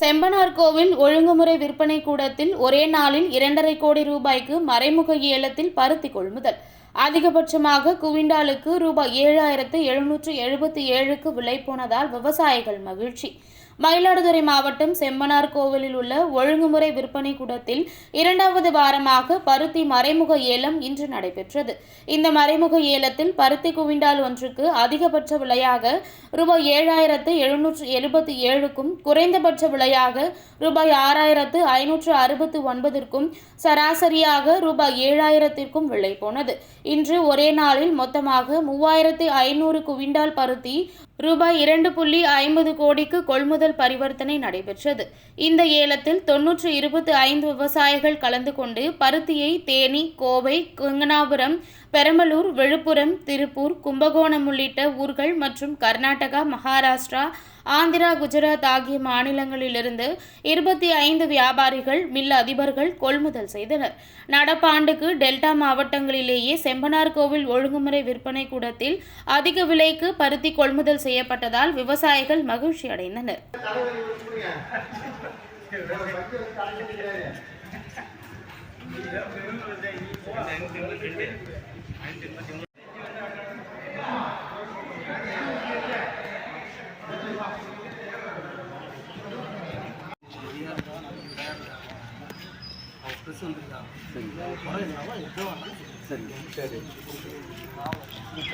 செம்பனார் கோவில் ஒழுங்குமுறை விற்பனை கூடத்தில் ஒரே நாளில் இரண்டரை கோடி ரூபாய்க்கு மறைமுக ஏலத்தில் பருத்தி கொள்முதல். அதிகபட்சமாக குவிண்டாலுக்கு ரூபாய் ஏழாயிரத்து எழுநூற்று எழுபத்தி ஏழுக்கு விலை போனதால் விவசாயிகள் மகிழ்ச்சி. மயிலாடுதுறை மாவட்டம் செம்மனார் கோவிலில் உள்ள ஒழுங்குமுறை விற்பனை கூடத்தில் இரண்டாவது வாரமாக பருத்தி மறைமுக ஏலம் இன்று நடைபெற்றது. இந்த மறைமுக ஏலத்தில் பருத்தி குவிண்டால் ஒன்றுக்கு அதிகபட்ச விலையாக ரூபாய் ஏழாயிரத்து எழுநூற்று எழுபத்தி ஏழுக்கும் குறைந்தபட்ச விலையாக ரூபாய் ஆறாயிரத்து ஐநூற்று அறுபத்து ஒன்பதிற்கும் சராசரியாக ரூபாய் ஏழாயிரத்திற்கும் விலை போனது. இன்று ஒரே நாளில் மொத்தமாக மூவாயிரத்து ஐநூறு குவிண்டால் பருத்தி ரூபாய் இரண்டு புள்ளி ஐம்பது கோடிக்கு கொள்முதல் பரிவர்த்தனை நடைபெற்றது. இந்த ஏலத்தில் தொன்னூற்று இருபத்தி ஐந்து விவசாயிகள் கலந்து கொண்டு பருத்தியை தேனி கோவை கங்கனாபுரம் பெரம்பலூர் விழுப்புரம் திருப்பூர் கும்பகோணம் உள்ளிட்ட ஊர்கள் மற்றும் கர்நாடகா மகாராஷ்டிரா ஆந்திரா குஜராத் ஆகிய மாநிலங்களிலிருந்து இருபத்தி ஐந்து வியாபாரிகள் மில் அதிபர்கள் கொள்முதல் செய்தனர். நடப்பாண்டுக்கு டெல்டா மாவட்டங்களிலேயே செம்பனார் கோவில் ஒழுங்குமுறை விற்பனை கூடத்தில் அதிக விலைக்கு பருத்தி கொள்முதல் செய்யப்பட்டதால் விவசாயிகள் மகிழ்ச்சி அடைந்தனர். சரி.